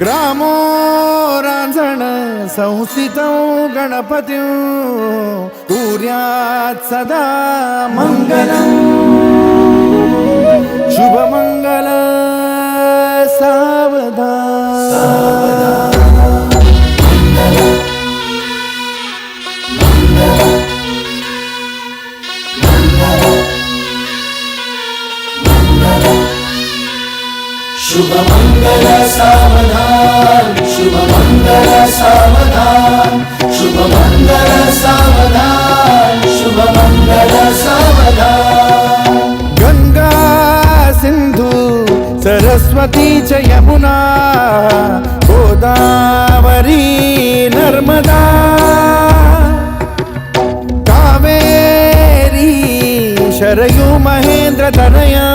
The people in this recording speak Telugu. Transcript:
ग्रामो रांझण संस्थित गणपती सूर्यात् सदा मंगल शुभमंगल सावधा శుభమంగళ సావధాన్ శుభమంగళ సావధాన్ శుభమంగళ సావధాన్ శుభమంగళ సావధాన్. గంగా సింధు సరస్వతి చ యమునా గోదావరి నర్మదా. కావేరీ శరయు మహేంద్ర తనయా